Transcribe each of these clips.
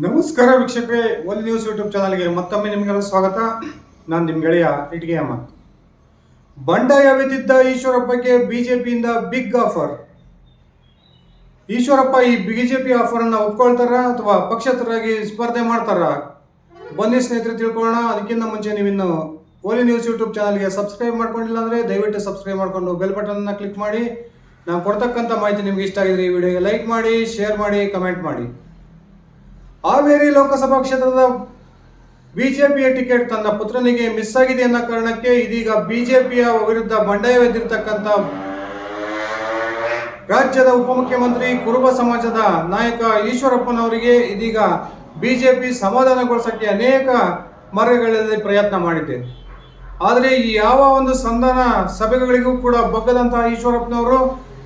ನಮಸ್ಕಾರ ವೀಕ್ಷಕರೇ, one news YouTube ಚಾನಲ್ಗೆ ಮತ್ತೊಮ್ಮೆ ನಿಮಗೆಲ್ಲ ಸ್ವಾಗತ. ನಾನು ನಿಮ್ಮ ಗೆಳೆಯ ಇಟ್ಗೆ ಅಮ್ಮ ಬಂಡಾಯವೆದ್ದಿದ್ದ ಈಶ್ವರಪ್ಪಗೆ ಬಿಜೆಪಿಯಿಂದ ಬಿಗ್ ಆಫರ್ ಈಶ್ವರಪ್ಪ ಈ ಬಿಜೆಪಿ ಆಫರನ್ನು ಒಪ್ಕೊಳ್ತಾರ ಅಥವಾ ಪಕ್ಷೇತರಾಗಿ ಸ್ಪರ್ಧೆ ಮಾಡ್ತಾರ? ಬನ್ನಿ ಸ್ನೇಹಿತರೆ, ತಿಳ್ಕೊಳ್ಳೋಣ. ಅದಕ್ಕಿಂತ ಮುಂಚೆ ನೀವಿನ್ನು ಓಲಿ ನ್ಯೂಸ್ ಯೂಟ್ಯೂಬ್ ಚಾನಲ್ಗೆ ಸಬ್ಸ್ಕ್ರೈಬ್ ಮಾಡ್ಕೊಂಡಿಲ್ಲ ಅಂದರೆ ದಯವಿಟ್ಟು ಸಬ್ಸ್ಕ್ರೈಬ್ ಮಾಡಿಕೊಂಡು ಬೆಲ್ ಬಟನ್ನ ಕ್ಲಿಕ್ ಮಾಡಿ. ನಾನು ಕೊಡ್ತಕ್ಕಂಥ ಮಾಹಿತಿ ನಿಮ್ಗೆ ಇಷ್ಟ ಆಗಿದ್ರೆ ಈ ವಿಡಿಯೋಗೆ ಲೈಕ್ ಮಾಡಿ, ಶೇರ್ ಮಾಡಿ, ಕಮೆಂಟ್ ಮಾಡಿ. ಹಾವೇರಿ ಲೋಕಸಭಾ ಕ್ಷೇತ್ರದ ಬಿಜೆಪಿಯ ಟಿಕೆಟ್ ತನ್ನ ಪುತ್ರನಿಗೆ ಮಿಸ್ ಆಗಿದೆ ಅನ್ನೋ ಕಾರಣಕ್ಕೆ ಇದೀಗ ಬಿಜೆಪಿಯ ವಿರುದ್ಧ ಬಂಡಾಯವೆದ್ದಿರತಕ್ಕಂಥ ರಾಜ್ಯದ ಉಪಮುಖ್ಯಮಂತ್ರಿ ಕುರುಬ ಸಮಾಜದ ನಾಯಕ ಈಶ್ವರಪ್ಪನವರಿಗೆ ಇದೀಗ ಬಿಜೆಪಿ ಸಮಾಧಾನಗೊಳಿಸಕ್ಕೆ ಅನೇಕ ಮಾರ್ಗಗಳಲ್ಲಿ ಪ್ರಯತ್ನ ಮಾಡಿದೆ. ಆದರೆ ಈ ಯಾವ ಒಂದು ಸಂಧಾನ ಸಭೆಗಳಿಗೂ ಕೂಡ ಬಗ್ಗದಂತಹ ಈಶ್ವರಪ್ಪನವರು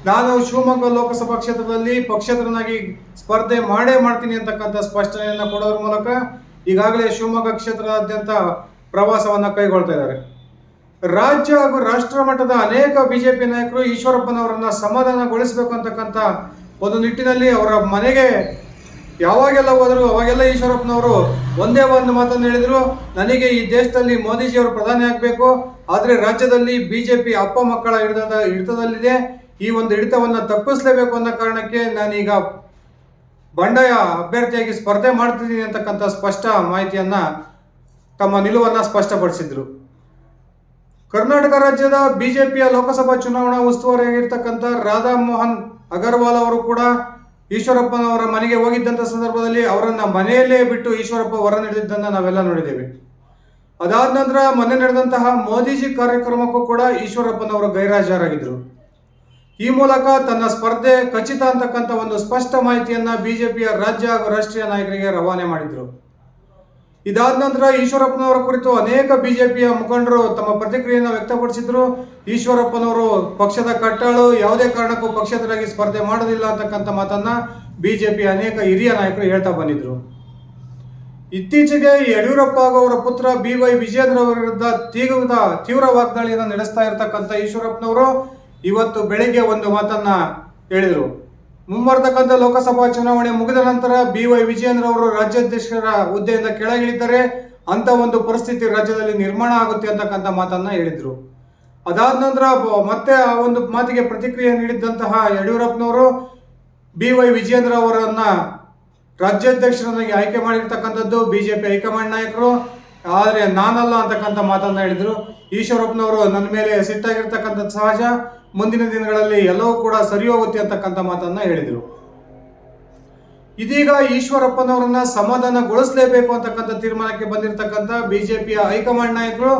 ನಾನು ಶಿವಮೊಗ್ಗ ಲೋಕಸಭಾ ಕ್ಷೇತ್ರದಲ್ಲಿ ಪಕ್ಷೇತರನಾಗಿ ಸ್ಪರ್ಧೆ ಮಾಡೇ ಮಾಡ್ತೀನಿ ಅಂತಕ್ಕಂಥ ಸ್ಪಷ್ಟನೆಯನ್ನು ಕೊಡೋದ್ರ ಮೂಲಕ ಈಗಾಗಲೇ ಶಿವಮೊಗ್ಗ ಕ್ಷೇತ್ರದಾದ್ಯಂತ ಪ್ರವಾಸವನ್ನು ಕೈಗೊಳ್ತಾ ಇದ್ದಾರೆ. ರಾಜ್ಯ ಹಾಗೂ ರಾಷ್ಟ್ರ ಮಟ್ಟದ ಅನೇಕ ಬಿಜೆಪಿ ನಾಯಕರು ಈಶ್ವರಪ್ಪನವರನ್ನು ಸಮಾಧಾನಗೊಳಿಸಬೇಕು ಅಂತಕ್ಕಂಥ ಒಂದು ನಿಟ್ಟಿನಲ್ಲಿ ಅವರ ಮನೆಗೆ ಯಾವಾಗೆಲ್ಲ ಹೋದರು ಅವಾಗೆಲ್ಲ ಈಶ್ವರಪ್ಪನವರು ಒಂದೇ ಒಂದು ಮಾತನ್ನು ಹೇಳಿದರು, ನನಗೆ ಈ ದೇಶದಲ್ಲಿ ಮೋದಿಜಿಯವರು ಪ್ರಧಾನಿ ಆಗಬೇಕು, ಆದರೆ ರಾಜ್ಯದಲ್ಲಿ ಬಿಜೆಪಿ ಅಪ್ಪ ಮಕ್ಕಳ ಹಿಡಿತದ ಹಿಡಿತದಲ್ಲಿದೆ ಈ ಒಂದು ಹಿಡಿತವನ್ನು ತಪ್ಪಿಸಲೇಬೇಕು ಅನ್ನೋ ಕಾರಣಕ್ಕೆ ನಾನೀಗ ಬಂಡಾಯ ಅಭ್ಯರ್ಥಿಯಾಗಿ ಸ್ಪರ್ಧೆ ಮಾಡ್ತಿದ್ದೀನಿ ಅಂತಕ್ಕಂಥ ಸ್ಪಷ್ಟ ಮಾಹಿತಿಯನ್ನ ತಮ್ಮ ನಿಲುವನ್ನು ಸ್ಪಷ್ಟಪಡಿಸಿದ್ರು. ಕರ್ನಾಟಕ ರಾಜ್ಯದ ಬಿಜೆಪಿಯ ಲೋಕಸಭಾ ಚುನಾವಣಾ ಉಸ್ತುವಾರಿಯಾಗಿರ್ತಕ್ಕಂಥ ರಾಧಾ ಮೋಹನ್ ಅಗರ್ವಾಲ್ ಅವರು ಕೂಡ ಈಶ್ವರಪ್ಪನವರ ಮನೆಗೆ ಹೋಗಿದ್ದಂಥ ಸಂದರ್ಭದಲ್ಲಿ ಅವರನ್ನು ಮನೆಯಲ್ಲೇ ಬಿಟ್ಟು ಈಶ್ವರಪ್ಪ ಹೊರ ನಡೆದಿದ್ದನ್ನು ನಾವೆಲ್ಲ ನೋಡಿದ್ದೇವೆ. ಅದಾದ ನಂತರ ಮೊನ್ನೆ ನಡೆದಂತಹ ಮೋದಿಜಿ ಕಾರ್ಯಕ್ರಮಕ್ಕೂ ಕೂಡ ಈಶ್ವರಪ್ಪನವರು ಗೈರಾಜರಾಗಿದ್ದರು ಈ ಮೂಲಕ ತನ್ನ ಸ್ಪರ್ಧೆ ಖಚಿತ ಅಂತಕ್ಕಂಥ ಒಂದು ಸ್ಪಷ್ಟ ಮಾಹಿತಿಯನ್ನ ಬಿಜೆಪಿಯ ರಾಜ್ಯ ಹಾಗೂ ರಾಷ್ಟ್ರೀಯ ನಾಯಕರಿಗೆ ರವಾನೆ ಮಾಡಿದ್ರು. ಇದಾದ ನಂತರ ಈಶ್ವರಪ್ಪನವರ ಕುರಿತು ಅನೇಕ ಬಿಜೆಪಿಯ ಮುಖಂಡರು ತಮ್ಮ ಪ್ರತಿಕ್ರಿಯೆಯನ್ನು ವ್ಯಕ್ತಪಡಿಸಿದ್ರು. ಈಶ್ವರಪ್ಪನವರು ಪಕ್ಷದ ಕಟ್ಟಾಳು, ಯಾವುದೇ ಕಾರಣಕ್ಕೂ ಪಕ್ಷೇತರಾಗಿ ಸ್ಪರ್ಧೆ ಮಾಡೋದಿಲ್ಲ ಅಂತಕ್ಕಂಥ ಮಾತನ್ನ ಬಿಜೆಪಿ ಅನೇಕ ಹಿರಿಯ ನಾಯಕರು ಹೇಳ್ತಾ ಬಂದಿದ್ರು. ಇತ್ತೀಚೆಗೆ ಯಡಿಯೂರಪ್ಪ ಹಾಗೂ ಅವರ ಪುತ್ರ ಬಿ ವೈ ವಿಜೇಂದ್ರ ಅವರ ವಿರುದ್ಧ ತೀವ್ರ ತೀವ್ರ ವಾಗ್ದಾಳಿಯನ್ನು ನಡೆಸ್ತಾ ಇರತಕ್ಕಂಥ ಈಶ್ವರಪ್ಪನವರು ಇವತ್ತು ಬೆಳಿಗ್ಗೆ ಒಂದು ಮಾತನ್ನ ಹೇಳಿದರು. ಮುಂಬರ್ತಕ್ಕಂಥ ಲೋಕಸಭಾ ಚುನಾವಣೆ ಮುಗಿದ ನಂತರ ಬಿ ವೈ ವಿಜೇಂದ್ರ ಅವರು ರಾಜ್ಯಾಧ್ಯಕ್ಷರ ಹುದ್ದೆಯಿಂದ ಕೆಳಗಿಳಿತಾರೆ ಅಂತ ಒಂದು ಪರಿಸ್ಥಿತಿ ರಾಜ್ಯದಲ್ಲಿ ನಿರ್ಮಾಣ ಆಗುತ್ತೆ ಅಂತಕ್ಕಂಥ ಮಾತನ್ನ ಹೇಳಿದ್ರು. ಅದಾದ ನಂತರ ಮತ್ತೆ ಆ ಒಂದು ಮಾತಿಗೆ ಪ್ರತಿಕ್ರಿಯೆ ನೀಡಿದ್ದಂತಹ ಯಡಿಯೂರಪ್ಪನವರು ಬಿ ವೈ ವಿಜಯೇಂದ್ರ ಅವರನ್ನ ರಾಜ್ಯಾಧ್ಯಕ್ಷರನ್ನಾಗಿ ಆಯ್ಕೆ ಮಾಡಿರ್ತಕ್ಕಂಥದ್ದು ಬಿಜೆಪಿ ಹೈಕಮಾಂಡ್ ನಾಯಕರು. ಆದರೆ ನಾನಲ್ಲ ಅಂತಕ್ಕಂಥ ಮಾತನ್ನ ಹೇಳಿದ್ರು. ಈಶ್ವರಪ್ಪನವರು ನನ್ನ ಮೇಲೆ ಸಿಟ್ಟಾಗಿರ್ತಕ್ಕಂಥದ್ದು ಸಹಜ. ಮುಂದಿನ ದಿನಗಳಲ್ಲಿ ಎಲ್ಲವೂ ಕೂಡ ಸರಿ ಹೋಗುತ್ತೆ ಅಂತಕ್ಕಂಥ ಮಾತನ್ನ ಹೇಳಿದರು. ಇದೀಗ ಈಶ್ವರಪ್ಪನವರನ್ನ ಸಮಾಧಾನಗೊಳಿಸಲೇಬೇಕು ಅಂತಕ್ಕಂಥ ತೀರ್ಮಾನಕ್ಕೆ ಬಂದಿರತಕ್ಕಂಥ ಬಿಜೆಪಿಯ ಹೈಕಮಾಂಡ್ ನಾಯಕರು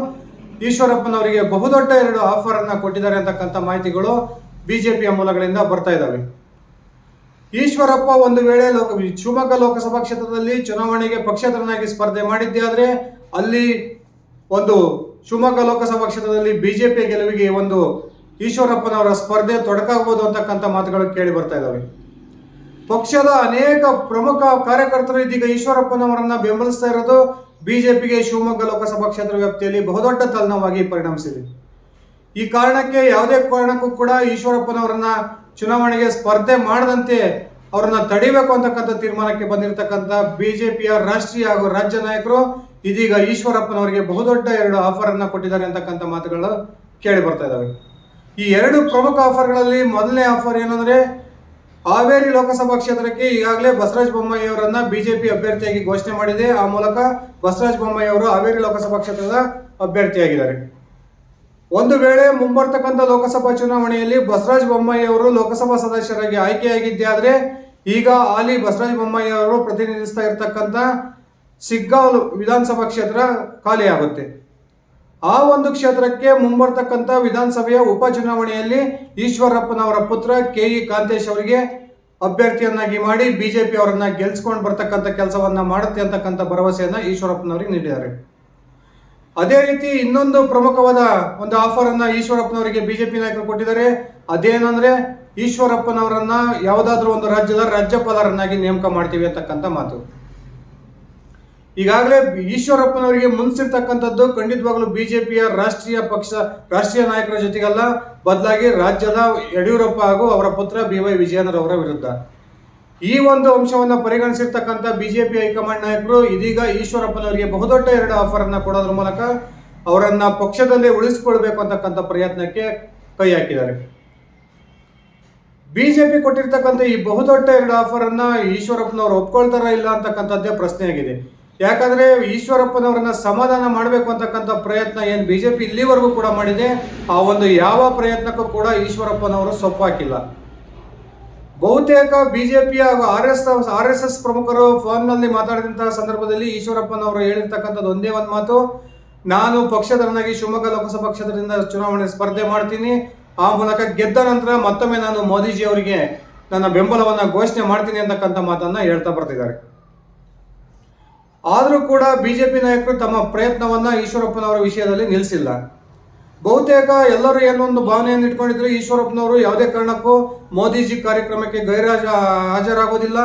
ಈಶ್ವರಪ್ಪನವರಿಗೆ ಬಹುದೊಡ್ಡ ಎರಡು ಆಫರ್ ಅನ್ನ ಕೊಟ್ಟಿದ್ದಾರೆ ಅಂತಕ್ಕಂಥ ಮಾಹಿತಿಗಳು ಬಿಜೆಪಿಯ ಮೂಲಗಳಿಂದ ಬರ್ತಾ ಇದ್ದಾವೆ. ಈಶ್ವರಪ್ಪ ಒಂದು ವೇಳೆ ಲೋಕ, ಶಿವಮೊಗ್ಗ ಲೋಕಸಭಾ ಕ್ಷೇತ್ರದಲ್ಲಿ ಚುನಾವಣೆಗೆ ಪಕ್ಷೇತರನಾಗಿ ಸ್ಪರ್ಧೆ ಮಾಡಿದ್ದೆ ಆದರೆ ಅಲ್ಲಿ ಒಂದು ಶಿವಮೊಗ್ಗ ಲೋಕಸಭಾ ಕ್ಷೇತ್ರದಲ್ಲಿ ಬಿಜೆಪಿ ಗೆಲುವಿಗೆ ಒಂದು ಈಶ್ವರಪ್ಪನವರ ಸ್ಪರ್ಧೆ ತೊಡಕಾಗಬಹುದು ಅಂತಕ್ಕಂಥ ಮಾತುಗಳು ಕೇಳಿ ಬರ್ತಾ ಇದ್ದಾವೆ. ಪಕ್ಷದ ಅನೇಕ ಪ್ರಮುಖ ಕಾರ್ಯಕರ್ತರು ಇದೀಗ ಈಶ್ವರಪ್ಪನವರನ್ನ ಬೆಂಬಲಿಸ್ತಾ ಇರೋದು ಬಿಜೆಪಿಗೆ ಶಿವಮೊಗ್ಗ ಲೋಕಸಭಾ ಕ್ಷೇತ್ರ ವ್ಯಾಪ್ತಿಯಲ್ಲಿ ಬಹುದೊಡ್ಡ ತಲನವಾಗಿ ಪರಿಣಮಿಸಿದೆ. ಈ ಕಾರಣಕ್ಕೆ ಯಾವುದೇ ಕಾರಣಕ್ಕೂ ಕೂಡ ಈಶ್ವರಪ್ಪನವರನ್ನ ಚುನಾವಣೆಗೆ ಸ್ಪರ್ಧೆ ಮಾಡದಂತೆ ಅವರನ್ನ ತಡಿಬೇಕು ಅಂತಕ್ಕಂಥ ತೀರ್ಮಾನಕ್ಕೆ ಬಂದಿರತಕ್ಕಂಥ ಬಿಜೆಪಿಯ ರಾಷ್ಟ್ರೀಯ ಹಾಗೂ ರಾಜ್ಯ ನಾಯಕರು ಇದೀಗ ಈಶ್ವರಪ್ಪನವರಿಗೆ ಬಹುದೊಡ್ಡ ಎರಡು ಆಫರ್ ಅನ್ನ ಕೊಟ್ಟಿದ್ದಾರೆ ಅಂತಕ್ಕಂಥ ಮಾತುಗಳು ಕೇಳಿ ಬರ್ತಾ ಇದಾವೆ ಈ ಎರಡು ಪ್ರಮುಖ ಆಫರ್ಗಳಲ್ಲಿ ಮೊದಲನೇ ಆಫರ್ ಏನಂದ್ರೆ ಹಾವೇರಿ ಲೋಕಸಭಾ ಕ್ಷೇತ್ರಕ್ಕೆ ಈಗಾಗಲೇ ಬಸವರಾಜ ಬೊಮ್ಮಾಯಿ ಅವರನ್ನ ಬಿಜೆಪಿ ಅಭ್ಯರ್ಥಿಯಾಗಿ ಘೋಷಣೆ ಮಾಡಿದೆ. ಆ ಮೂಲಕ ಬಸವರಾಜ ಬೊಮ್ಮಾಯಿ ಅವರು ಹಾವೇರಿ ಲೋಕಸಭಾ ಕ್ಷೇತ್ರದ ಅಭ್ಯರ್ಥಿಯಾಗಿದ್ದಾರೆ. ಒಂದು ವೇಳೆ ಮುಂಬರ್ತಕ್ಕಂಥ ಲೋಕಸಭಾ ಚುನಾವಣೆಯಲ್ಲಿ ಬಸವರಾಜ ಬೊಮ್ಮಾಯಿ ಅವರು ಲೋಕಸಭಾ ಸದಸ್ಯರಾಗಿ ಆಯ್ಕೆಯಾಗಿದ್ದೆ ಆದರೆ ಈಗ ಆಲಿ ಬಸವರಾಜ ಬೊಮ್ಮಾಯಿ ಅವರು ಪ್ರತಿನಿಧಿಸ್ತಾ ಇರತಕ್ಕಂಥ ಸಿಗ್ಗಾವಲು ವಿಧಾನಸಭಾ ಕ್ಷೇತ್ರ ಖಾಲಿಯಾಗುತ್ತೆ. ಆ ಒಂದು ಕ್ಷೇತ್ರಕ್ಕೆ ಮುಂಬರ್ತಕ್ಕಂಥ ವಿಧಾನಸಭೆಯ ಉಪಚುನಾವಣೆಯಲ್ಲಿ ಈಶ್ವರಪ್ಪನವರ ಪುತ್ರ ಕೆ ಇ ಕಾಂತೇಶ್ ಅವರಿಗೆ ಅಭ್ಯರ್ಥಿಯನ್ನಾಗಿ ಮಾಡಿ ಬಿಜೆಪಿ ಅವರನ್ನ ಗೆಲ್ಸ್ಕೊಂಡು ಬರ್ತಕ್ಕಂಥ ಕೆಲಸವನ್ನ ಮಾಡುತ್ತೆ ಅಂತಕ್ಕಂಥ ಭರವಸೆಯನ್ನ ಈಶ್ವರಪ್ಪನವರಿಗೆ ನೀಡಿದ್ದಾರೆ. ಅದೇ ರೀತಿ ಇನ್ನೊಂದು ಪ್ರಮುಖವಾದ ಒಂದು ಆಫರ್ ಅನ್ನ ಈಶ್ವರಪ್ಪನವರಿಗೆ ಬಿಜೆಪಿ ನಾಯಕರು ಕೊಟ್ಟಿದ್ದಾರೆ. ಅದೇನಂದ್ರೆ ಈಶ್ವರಪ್ಪನವರನ್ನ ಯಾವುದಾದ್ರೂ ಒಂದು ರಾಜ್ಯದ ರಾಜ್ಯಪಾಲರನ್ನಾಗಿ ನೇಮಕ ಮಾಡ್ತೀವಿ ಅಂತಕ್ಕಂಥ ಮಾತು. ಈಗಾಗಲೇ ಈಶ್ವರಪ್ಪನವರಿಗೆ ಮುನ್ಸಿರ್ತಕ್ಕಂಥದ್ದು ಖಂಡಿತವಾಗ್ಲೂ ಬಿಜೆಪಿಯ ರಾಷ್ಟ್ರೀಯ ಪಕ್ಷ, ರಾಷ್ಟ್ರೀಯ ನಾಯಕರ ಜೊತೆಗಲ್ಲ, ಬದಲಾಗಿ ರಾಜ್ಯದ ಯಡಿಯೂರಪ್ಪ ಹಾಗೂ ಅವರ ಪುತ್ರ ಬಿ ವೈ ವಿಜಯೇಂದ್ರ ಅವರ ವಿರುದ್ಧ. ಈ ಒಂದು ಅಂಶವನ್ನು ಪರಿಗಣಿಸಿರ್ತಕ್ಕಂಥ ಬಿಜೆಪಿ ಹೈಕಮಾಂಡ್ ನಾಯಕರು ಇದೀಗ ಈಶ್ವರಪ್ಪನವರಿಗೆ ಬಹುದೊಡ್ಡ ಎರಡು ಆಫರ್ ಅನ್ನ ಕೊಡೋದ್ರ ಮೂಲಕ ಅವರನ್ನ ಪಕ್ಷದಲ್ಲೇ ಉಳಿಸಿಕೊಳ್ಬೇಕು ಅಂತಕ್ಕಂಥ ಪ್ರಯತ್ನಕ್ಕೆ ಕೈ ಹಾಕಿದ್ದಾರೆ. ಬಿಜೆಪಿ ಕೊಟ್ಟಿರ್ತಕ್ಕಂಥ ಈ ಬಹುದೊಡ್ಡ ಎರಡು ಆಫರ್ ಅನ್ನ ಈಶ್ವರಪ್ಪನವರು ಒಪ್ಕೊಳ್ತಾರ ಇಲ್ಲ ಅಂತಕ್ಕಂಥದ್ದೇ ಪ್ರಶ್ನೆಯಾಗಿದೆ. ಯಾಕಂದ್ರೆ ಈಶ್ವರಪ್ಪನವರನ್ನ ಸಮಾಧಾನ ಮಾಡಬೇಕು ಅಂತಕ್ಕಂಥ ಪ್ರಯತ್ನ ಏನು ಬಿಜೆಪಿ ಇಲ್ಲಿವರೆಗೂ ಕೂಡ ಮಾಡಿದೆ, ಆ ಒಂದು ಯಾವ ಪ್ರಯತ್ನಕ್ಕೂ ಕೂಡ ಈಶ್ವರಪ್ಪನವರು ಸೊಪ್ಪಾಕಿಲ್ಲ. ಬಹುತೇಕ ಬಿಜೆಪಿ ಹಾಗೂ R S R S S ಪ್ರಮುಖರು ಫೋನ್ನಲ್ಲಿ ಮಾತಾಡಿದಂತಹ ಸಂದರ್ಭದಲ್ಲಿ ಈಶ್ವರಪ್ಪನವರು ಹೇಳಿರ್ತಕ್ಕಂಥದ್ದು ಒಂದೇ ಒಂದು ಮಾತು. ನಾನು ಪಕ್ಷದರನಾಗಿ ಶಿವಮೊಗ್ಗ ಲೋಕಸಭಾ ಕ್ಷೇತ್ರದಿಂದ ಚುನಾವಣೆ ಸ್ಪರ್ಧೆ ಮಾಡ್ತೀನಿ. ಆ ಮೂಲಕ ಗೆದ್ದ ನಂತರ ಮತ್ತೊಮ್ಮೆ ನಾನು ಮೋದಿಜಿ ಅವರಿಗೆ ನನ್ನ ಬೆಂಬಲವನ್ನು ಘೋಷಣೆ ಮಾಡ್ತೀನಿ ಅಂತಕ್ಕಂಥ ಮಾತನ್ನ ಹೇಳ್ತಾ ಬರ್ತಿದ್ದಾರೆ. ಆದರೂ ಕೂಡ ಬಿ ಜೆ ಪಿ ನಾಯಕರು ತಮ್ಮ ಪ್ರಯತ್ನವನ್ನು ಈಶ್ವರಪ್ಪನವರ ವಿಷಯದಲ್ಲಿ ನಿಲ್ಲಿಸಿಲ್ಲ. ಬಹುತೇಕ ಎಲ್ಲರೂ ಏನೊಂದು ಭಾವನೆಯನ್ನು ಇಟ್ಕೊಂಡಿದ್ರು, ಈಶ್ವರಪ್ಪನವರು ಯಾವುದೇ ಕಾರಣಕ್ಕೂ ಮೋದಿಜಿ ಕಾರ್ಯಕ್ರಮಕ್ಕೆ ಗೈರಾಜ ಹಾಜರಾಗೋದಿಲ್ಲ,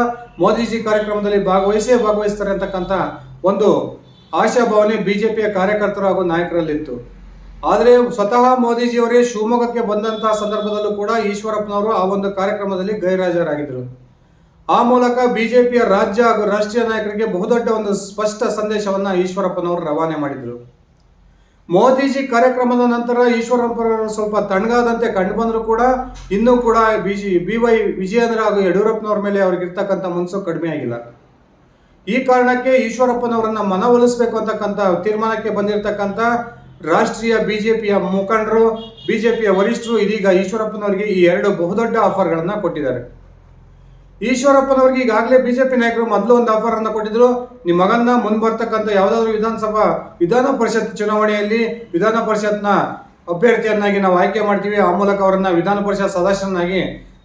ಮೋದಿಜಿ ಕಾರ್ಯಕ್ರಮದಲ್ಲಿ ಭಾಗವಹಿಸೇ ಭಾಗವಹಿಸ್ತಾರೆ ಅಂತಕ್ಕಂಥ ಒಂದು ಆಶಾಭಾವನೆ ಬಿ ಜೆ ಪಿಯ ಕಾರ್ಯಕರ್ತರು ಹಾಗೂ ನಾಯಕರಲ್ಲಿತ್ತು. ಆದರೆ ಸ್ವತಃ ಮೋದಿಜಿಯವರೇ ಶಿವಮೊಗ್ಗಕ್ಕೆ ಬಂದಂತಹ ಸಂದರ್ಭದಲ್ಲೂ ಕೂಡ ಈಶ್ವರಪ್ಪನವರು ಆ ಒಂದು ಕಾರ್ಯಕ್ರಮದಲ್ಲಿ ಗೈರಾಜರಾಗಿದ್ದರು. ಆ ಮೂಲಕ ಬಿಜೆಪಿಯ ರಾಜ್ಯ ಹಾಗೂ ರಾಷ್ಟ್ರೀಯ ನಾಯಕರಿಗೆ ಬಹುದೊಡ್ಡ ಒಂದು ಸ್ಪಷ್ಟ ಸಂದೇಶವನ್ನ ಈಶ್ವರಪ್ಪನವರು ರವಾನೆ ಮಾಡಿದರು. ಮೋದಿಜಿ ಕಾರ್ಯಕ್ರಮದ ನಂತರ ಈಶ್ವರಪ್ಪನವರು ಸ್ವಲ್ಪ ತಣ್ಣಗಾದಂತೆ ಕಂಡು ಬಂದರೂ ಕೂಡ, ಇನ್ನೂ ಕೂಡ ಬಿಜಿ ಬಿ ವೈ ವಿಜಯೇಂದ್ರ ಹಾಗೂ ಯಡಿಯೂರಪ್ಪನವ್ರ ಮೇಲೆ ಅವ್ರಿಗಿರ್ತಕ್ಕಂಥ ಮನಸ್ಸು ಕಡಿಮೆ ಆಗಿಲ್ಲ. ಈ ಕಾರಣಕ್ಕೆ ಈಶ್ವರಪ್ಪನವರನ್ನ ಮನವೊಲಿಸಬೇಕು ಅಂತಕ್ಕಂಥ ತೀರ್ಮಾನಕ್ಕೆ ಬಂದಿರತಕ್ಕಂಥ ರಾಷ್ಟ್ರೀಯ ಬಿಜೆಪಿಯ ಮುಖಂಡರು, ಬಿಜೆಪಿಯ ವರಿಷ್ಠರು ಇದೀಗ ಈಶ್ವರಪ್ಪನವರಿಗೆ ಈ ಎರಡು ಬಹುದೊಡ್ಡ ಆಫರ್ಗಳನ್ನು ಕೊಟ್ಟಿದ್ದಾರೆ. ಈಶ್ವರಪ್ಪನವ್ರಿಗೆ ಈಗಾಗಲೇ ಬಿಜೆಪಿ ನಾಯಕರು ಮೊದಲು ಒಂದು ಆಫರ್ ಅನ್ನು ಕೊಟ್ಟಿದ್ರು. ನಿಮ್ಮ ಮಗನ್ನ ಮುಂದೆ ಬರ್ತಕ್ಕಂಥ ಯಾವುದಾದ್ರೂ ವಿಧಾನಸಭಾ, ವಿಧಾನ ಪರಿಷತ್ ಚುನಾವಣೆಯಲ್ಲಿ ವಿಧಾನ ಪರಿಷತ್ನ ಅಭ್ಯರ್ಥಿಯನ್ನಾಗಿ ನಾವು ಆಯ್ಕೆ ಮಾಡ್ತೀವಿ. ಆ ಮೂಲಕ ಅವರನ್ನ ವಿಧಾನ ಪರಿಷತ್ ಸದಸ್ಯನಾಗಿ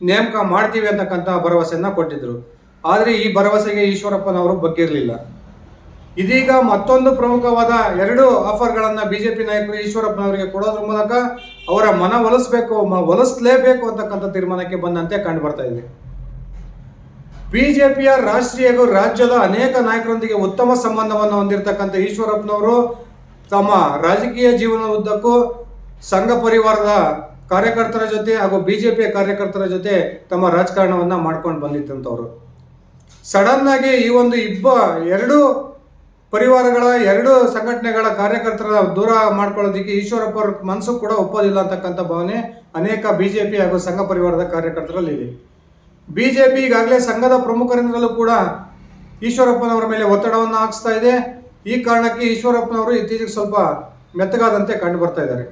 ನೇಮಕ ಮಾಡ್ತೀವಿ ಅಂತಕ್ಕಂಥ ಭರವಸೆಯನ್ನು ಕೊಟ್ಟಿದ್ರು. ಆದರೆ ಈ ಭರವಸೆಗೆ ಈಶ್ವರಪ್ಪನವರು ಬಗ್ಗಿರಲಿಲ್ಲ. ಇದೀಗ ಮತ್ತೊಂದು ಪ್ರಮುಖವಾದ ಎರಡು ಆಫರ್ಗಳನ್ನ ಬಿಜೆಪಿ ನಾಯಕರು ಈಶ್ವರಪ್ಪನವರಿಗೆ ಕೊಡೋದ್ರ ಮೂಲಕ ಅವರ ಮನ ಒಲಿಸ್ಬೇಕು ಒಲಿಸ್ಲೇಬೇಕು ಅಂತಕ್ಕಂಥ ತೀರ್ಮಾನಕ್ಕೆ ಬಂದಂತೆ ಕಂಡು ಬರ್ತಾ ಇದೆ. ಬಿಜೆಪಿಯ ರಾಷ್ಟ್ರೀಯ ಹಾಗೂ ರಾಜ್ಯದ ಅನೇಕ ನಾಯಕರೊಂದಿಗೆ ಉತ್ತಮ ಸಂಬಂಧವನ್ನು ಹೊಂದಿರತಕ್ಕಂಥ ಈಶ್ವರಪ್ಪನವರು ತಮ್ಮ ರಾಜಕೀಯ ಜೀವನ ಉದ್ದಕ್ಕೂ ಸಂಘ ಪರಿವಾರದ ಕಾರ್ಯಕರ್ತರ ಜೊತೆ ಹಾಗೂ ಬಿಜೆಪಿಯ ಕಾರ್ಯಕರ್ತರ ಜೊತೆ ತಮ್ಮ ರಾಜಕಾರಣವನ್ನು ಮಾಡ್ಕೊಂಡು ಬಂದಿದ್ದಂಥವ್ರು. ಸಡನ್ ಆಗಿ ಈ ಒಂದು ಇಬ್ಬ ಎರಡು ಪರಿವಾರಗಳ, ಎರಡು ಸಂಘಟನೆಗಳ ಕಾರ್ಯಕರ್ತರ ದೂರ ಮಾಡ್ಕೊಳ್ಳೋದಕ್ಕೆ ಈಶ್ವರಪ್ಪ ಅವ್ರ ಮನಸ್ಸು ಕೂಡ ಒಪ್ಪೋದಿಲ್ಲ ಅಂತಕ್ಕಂಥ ಭಾವನೆ ಅನೇಕ ಬಿಜೆಪಿ ಹಾಗೂ ಸಂಘ ಪರಿವಾರದ ಕಾರ್ಯಕರ್ತರಲ್ಲಿ ಇದೆ. ಬಿಜೆಪಿ ಈಗಾಗಲೇ ಸಂಘದ ಪ್ರಮುಖರಿಂದಲೂ ಕೂಡ ಈಶ್ವರಪ್ಪನವರ ಮೇಲೆ ಒತ್ತಡವನ್ನು ಹಾಕಿಸ್ತಾ ಇದೆ. ಈ ಕಾರಣಕ್ಕೆ ಈಶ್ವರಪ್ಪನವರು ಇತ್ತೀಚೆಗೆ ಸ್ವಲ್ಪ ಮೆತ್ತಗಾದಂತೆ ಕಂಡು ಬರ್ತಾ ಇದ್ದಾರೆ.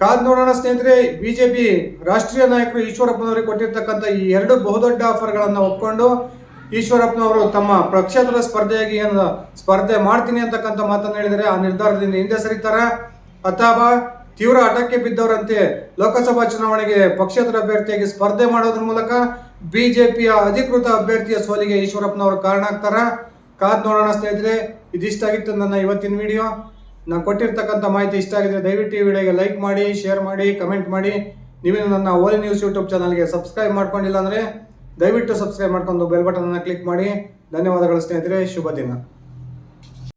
ಕಾದ್ ನೋಡೋಣ ಸ್ನೇಹಿತರೆ, ಬಿಜೆಪಿ ರಾಷ್ಟ್ರೀಯ ನಾಯಕರು ಈಶ್ವರಪ್ಪನವರಿಗೆ ಕೊಟ್ಟಿರ್ತಕ್ಕಂಥ ಈ ಎರಡು ಬಹುದೊಡ್ಡ ಆಫರ್ಗಳನ್ನು ಒಪ್ಕೊಂಡು ಈಶ್ವರಪ್ಪನವರು ತಮ್ಮ ಪ್ರಕ್ಷೇತ್ರದ ಸ್ಪರ್ಧೆಯಾಗಿ ಏನು ಸ್ಪರ್ಧೆ ಮಾಡ್ತೀನಿ ಅಂತಕ್ಕಂಥ ಮಾತನ್ನು ಹೇಳಿದರೆ ಆ ನಿರ್ಧಾರದಿಂದ ಹಿಂದೆ ಸರಿತಾರೆ? ಅಥವಾ ತೀವ್ರ ಹಠಕ್ಕೆ ಬಿದ್ದವರಂತೆ ಲೋಕಸಭಾ ಚುನಾವಣೆಗೆ ಪಕ್ಷೇತರ ಅಭ್ಯರ್ಥಿಯಾಗಿ ಸ್ಪರ್ಧೆ ಮಾಡೋದ್ರ ಮೂಲಕ ಬಿಜೆಪಿಯ ಅಧಿಕೃತ ಅಭ್ಯರ್ಥಿಯ ಸೋಲಿಗೆ ಈಶ್ವರಪ್ಪನವರು ಕಾರಣ ಆಗ್ತಾರ ಕಾದ್ ನೋಡೋಣ ಸ್ನೇಹಿತರೆ, ಇದಿಷ್ಟಾಗಿತ್ತು ನನ್ನ ಇವತ್ತಿನ ವಿಡಿಯೋ. ನಾನು ಕೊಟ್ಟಿರ್ತಕ್ಕಂಥ ಮಾಹಿತಿ ಇಷ್ಟ ಆಗಿದ್ರೆ ದಯವಿಟ್ಟು ಈ ವಿಡಿಯೋಗೆ ಲೈಕ್ ಮಾಡಿ, ಶೇರ್ ಮಾಡಿ, ಕಮೆಂಟ್ ಮಾಡಿ. ನೀವೇನು ನನ್ನ ಓಲಿ ನ್ಯೂಸ್ ಯೂಟ್ಯೂಬ್ ಚಾನಲ್ಗೆ ಸಬ್ಸ್ಕ್ರೈಬ್ ಮಾಡ್ಕೊಂಡಿಲ್ಲ ಅಂದರೆ ದಯವಿಟ್ಟು ಸಬ್ಸ್ಕ್ರೈಬ್ ಮಾಡ್ಕೊಂಡು ಬೆಲ್ ಬಟನನ್ನು ಕ್ಲಿಕ್ ಮಾಡಿ. ಧನ್ಯವಾದಗಳು ಸ್ನೇಹಿತರೆ, ಶುಭ ದಿನ.